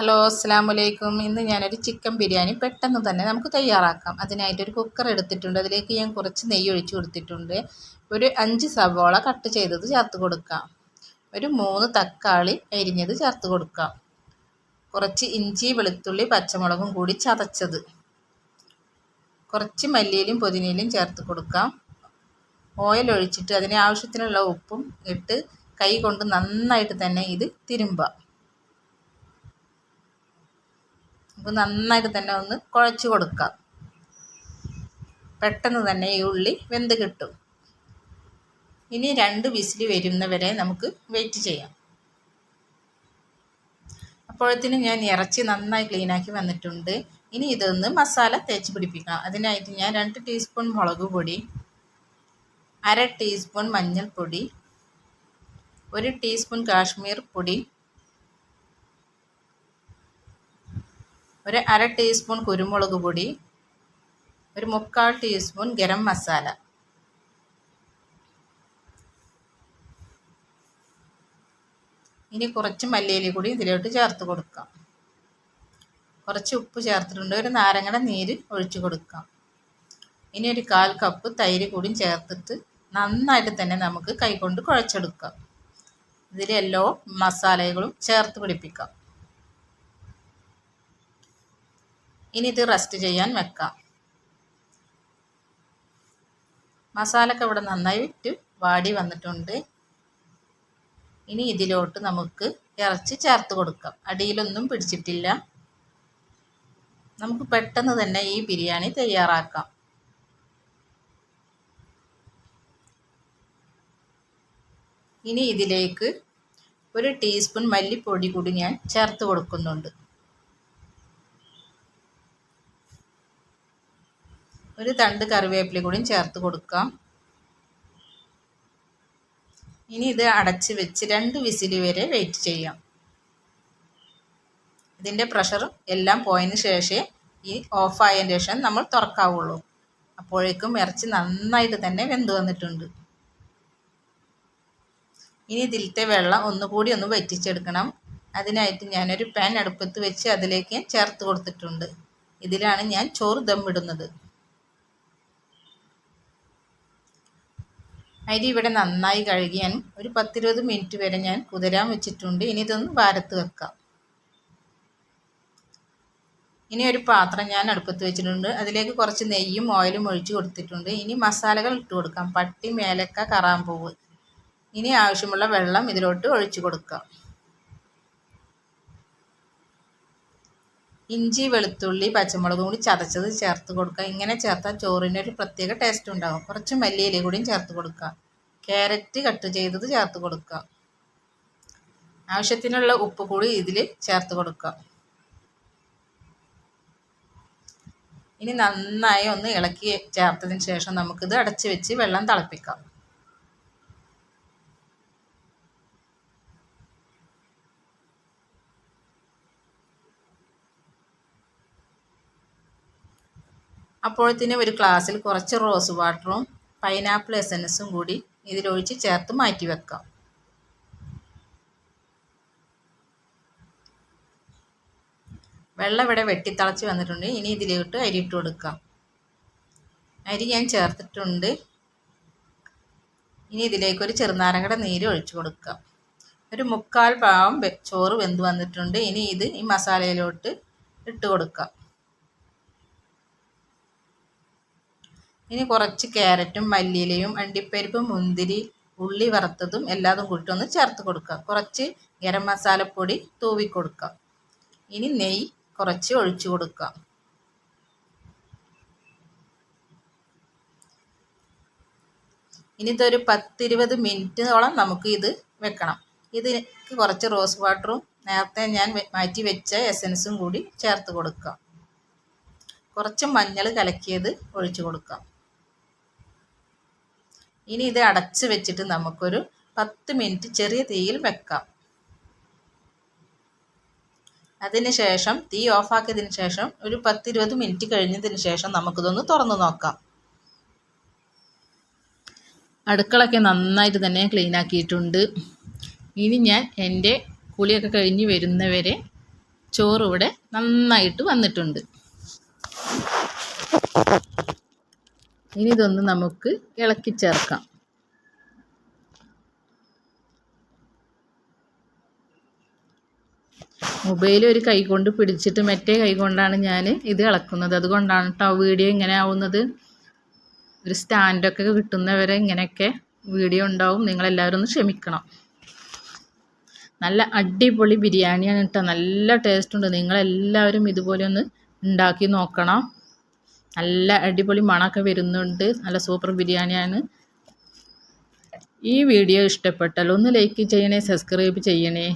Hello അസ്സാം വലൈക്കും ഇന്ന് ഞാനൊരു ചിക്കൻ ബിരിയാണി പെട്ടെന്ന് തന്നെ നമുക്ക് തയ്യാറാക്കാം. അതിനായിട്ടൊരു കുക്കർ എടുത്തിട്ടുണ്ട്. അതിലേക്ക് ഞാൻ കുറച്ച് നെയ്യ് ഒഴിച്ചു കൊടുത്തിട്ടുണ്ട്. ഒരു അഞ്ച് സവോള കട്ട് ചെയ്തത് ചേർത്ത് കൊടുക്കാം. ഒരു മൂന്ന് തക്കാളി അരിഞ്ഞത് ചേർത്ത് കൊടുക്കാം. കുറച്ച് ഇഞ്ചി വെളുത്തുള്ളി പച്ചമുളകും കൂടി ചതച്ചത്. കുറച്ച് മല്ലിയിലും പുതിനയിലും ചേർത്ത് കൊടുക്കാം. ഓയിൽ ഒഴിച്ചിട്ട് അതിന് ആവശ്യത്തിനുള്ള ഉപ്പും ഇട്ട് കൈ കൊണ്ട് നന്നായിട്ട് തന്നെ ഇത് തിരുമ്പാം. അപ്പോൾ നന്നായിട്ട് തന്നെ ഒന്ന് കുഴച്ച് കൊടുക്കാം. പെട്ടെന്ന് തന്നെ ഈ ഉള്ളി വെന്ത് കിട്ടും. ഇനി രണ്ട് വിസിൽ വരുന്നവരെ നമുക്ക് വെയിറ്റ് ചെയ്യാം. അപ്പോഴത്തേനും ഞാൻ ഇറച്ചി നന്നായി ക്ലീനാക്കി വന്നിട്ടുണ്ട്. ഇനി ഇതൊന്ന് മസാല തേച്ച് പിടിപ്പിക്കാം. അതിനായിട്ട് ഞാൻ രണ്ട് ടീസ്പൂൺ മുളക് പൊടി അര ടീസ്പൂൺ മഞ്ഞൾപ്പൊടി ഒരു ടീസ്പൂൺ കാശ്മീർ പൊടി ഒരു അര ടീസ്പൂൺ കുരുമുളക് പൊടി ഒരു മുക്കാൽ ടീസ്പൂൺ ഗരം മസാല. ഇനി കുറച്ച് മല്ലിയില കൂടി ഇതിലോട്ട് ചേർത്ത് കൊടുക്കാം. കുറച്ച് ഉപ്പ് ചേർത്തിട്ടുണ്ട്. ഒരു നാരങ്ങയുടെ നീര് ഒഴിച്ചു കൊടുക്കാം. ഇനി ഒരു കാൽ കപ്പ് തൈര് കൂടി ചേർത്തിട്ട് നന്നായിട്ട് തന്നെ നമുക്ക് കൈകൊണ്ട് കുഴച്ചെടുക്കാം. ഇതിലെല്ലോ മസാലകളും ചേർത്ത് പിടിപ്പിക്കാം. ഇനി ഇത് റെസ്റ്റ് ചെയ്യാൻ വെക്കാം. മസാലയൊക്കെ ഇവിടെ നന്നായിട്ട് വാടി വന്നിട്ടുണ്ട്. ഇനി ഇതിലോട്ട് നമുക്ക് ഇറച്ചി ചേർത്ത് കൊടുക്കാം. അടിയിലൊന്നും പിടിച്ചിട്ടില്ല. നമുക്ക് പെട്ടെന്ന് തന്നെ ഈ ബിരിയാണി തയ്യാറാക്കാം. ഇനി ഇതിലേക്ക് ഒരു ടീസ്പൂൺ മല്ലിപ്പൊടി കൂടി ഞാൻ ചേർത്ത് കൊടുക്കുന്നുണ്ട്. ഒരു തണ്ട് കറിവേപ്പില കൂടിയും ചേർത്ത് കൊടുക്കാം. ഇനി ഇത് അടച്ച് വെച്ച് രണ്ട് വിസിൽ വരെ വെയിറ്റ് ചെയ്യാം. ഇതിന്റെ പ്രഷർ എല്ലാം പോയതിന് ശേഷമേ ഈ ഓഫായതിന് ശേഷം നമ്മൾ തുറക്കാവുള്ളൂ. അപ്പോഴേക്കും ഇറച്ചി നന്നായിട്ട് തന്നെ വെന്ത് വന്നിട്ടുണ്ട്. ഇനി ഇതിലത്തെ വെള്ളം ഒന്നുകൂടി ഒന്ന് വറ്റിച്ചെടുക്കണം. അതിനായിട്ട് ഞാനൊരു പാൻ അടുപ്പത്ത് വെച്ച് അതിലേക്ക് ചേർത്ത് കൊടുത്തിട്ടുണ്ട്. ഇതിലാണ് ഞാൻ ചോറ് ദമ്മിടുന്നത് അരി ഇവിടെ നന്നായി കഴുകി ഞാൻ ഒരു പത്തിരുപത് മിനിറ്റ് വരെ ഞാൻ കുതിരാൻ വെച്ചിട്ടുണ്ട്. ഇനി ഇതൊന്ന് വാരത്ത് വെക്കാം. ഇനി ഒരു പാത്രം ഞാൻ അടുപ്പത്ത് വെച്ചിട്ടുണ്ട്. അതിലേക്ക് കുറച്ച് നെയ്യും ഓയിലും ഒഴിച്ച് കൊടുത്തിട്ടുണ്ട്. ഇനി മസാലകൾ ഇട്ട് കൊടുക്കാം. പട്ടി മേലക്ക കറാമ്പൂവ്. ഇനി ആവശ്യമുള്ള വെള്ളം ഇതിലോട്ട് ഒഴിച്ചു കൊടുക്കാം. ഇഞ്ചി വെളുത്തുള്ളി പച്ചമുളകും കൂടി ചതച്ചത് ചേർത്ത് കൊടുക്കുക. ഇങ്ങനെ ചേർത്താൽ ചോറിന് ഒരു പ്രത്യേക ടേസ്റ്റ് ഉണ്ടാകും കുറച്ച് മല്ലിയില കൂടിയും ചേർത്ത് കൊടുക്കുക. ക്യാരറ്റ് കട്ട് ചെയ്തത് ചേർത്ത് കൊടുക്കുക. ആവശ്യത്തിനുള്ള ഉപ്പ് കൂടി ഇതിൽ ചേർത്ത് കൊടുക്കുക. ഇനി നന്നായി ഒന്ന് ഇളക്കി ചേർത്തതിന് ശേഷം നമുക്കിത് അടച്ചു വെച്ച് വെള്ളം തിളപ്പിക്കാം. അപ്പോഴത്തേന് ഒരു ഗ്ലാസ്സിൽ കുറച്ച് റോസ് വാട്ടറും പൈനാപ്പിൾ എസൻസും കൂടി ഇതിലൊഴിച്ച് ചേർത്ത് മാറ്റി വെക്കാം. വെള്ളം ഇവിടെ വെട്ടിത്തളച്ച് വന്നിട്ടുണ്ട്. ഇനി ഇതിലോട്ട് അരി ഇട്ട് കൊടുക്കാം. അരി ഞാൻ ചേർത്തിട്ടുണ്ട്. ഇനി ഇതിലേക്ക് ഒരു ചെറുനാരങ്ങയുടെ നീര് ഒഴിച്ചു കൊടുക്കാം. ഒരു മുക്കാൽ ഭാഗം ചോറ് വെന്ത് വന്നിട്ടുണ്ട്. ഇനി ഇത് ഈ മസാലയിലോട്ട് ഇട്ട് കൊടുക്കാം. ഇനി കുറച്ച് ക്യാരറ്റും മല്ലിയിലയും അണ്ടിപ്പരിപ്പും മുന്തിരി ഉള്ളി വറുത്തതും എല്ലാതും കൂട്ടി ഒന്ന് ചേർത്ത് കൊടുക്കുക. കുറച്ച് ഗരം മസാലപ്പൊടി തൂവി കൊടുക്കുക. ഇനി നെയ്യ് കുറച്ച് ഒഴിച്ചു കൊടുക്കുക. ഇനി ഇതൊരു പത്തിരുപത് മിനിറ്റോളം നമുക്ക് ഇത് വെക്കണം. ഇതിലേക്ക് കുറച്ച് റോസ് വാട്ടറും നേരത്തെ ഞാൻ മാറ്റി വെച്ച എസൻസും കൂടി ചേർത്ത് കൊടുക്കുക. കുറച്ച് മഞ്ഞൾ കലക്കിയത് ഒഴിച്ചു കൊടുക്കാം ഇനി ഇത് അടച്ച് വെച്ചിട്ട് നമുക്കൊരു പത്ത് മിനിറ്റ് ചെറിയ തീയിൽ വെക്കാം. അതിന് ശേഷം തീ ഓഫാക്കിയതിന് ശേഷം ഒരു പത്തിരുപത് മിനിറ്റ് കഴിഞ്ഞതിന് ശേഷം നമുക്കിതൊന്ന് തുറന്നു നോക്കാം. അടുക്കളൊക്കെ നന്നായിട്ട് തന്നെ ക്ലീൻ ആക്കിയിട്ടുണ്ട്. ഇനി ഞാൻ എന്റെ കുളിയൊക്കെ കഴിഞ്ഞ് വരുന്നവരെ ചോറ് ഇവിടെ നന്നായിട്ട് വന്നിട്ടുണ്ട്. ഇനി ഇതൊന്ന് നമുക്ക് ഇളക്കി ചേർക്കാം. മൊബൈൽ ഒരു കൈ കൊണ്ട് പിടിച്ചിട്ട് മറ്റേ കൈ കൊണ്ടാണ് ഞാൻ ഇത് ഇളക്കുന്നത്. അതുകൊണ്ടാണ് കേട്ടോ വീഡിയോ ഇങ്ങനെ ആവുന്നത്. ഒരു സ്റ്റാൻഡൊക്കെ കിട്ടുന്നവരെ ഇങ്ങനെയൊക്കെ വീഡിയോ ഉണ്ടാവും. നിങ്ങളെല്ലാവരും ഒന്ന് ക്ഷമിക്കണം. നല്ല അടിപൊളി ബിരിയാണിയാണ് കേട്ടോ നല്ല ടേസ്റ്റ് ഉണ്ട്. നിങ്ങളെല്ലാവരും ഇതുപോലെ ഒന്ന് ഉണ്ടാക്കി നോക്കണം. നല്ല അടിപൊളി മണമൊക്കെ വരുന്നുണ്ട്. നല്ല സൂപ്പർ ബിരിയാണിയാണ്. ഈ വീഡിയോ ഇഷ്ടപ്പെട്ടാൽ ഒന്ന് ലൈക്ക് ചെയ്യണേ സബ്സ്ക്രൈബ് ചെയ്യണേ.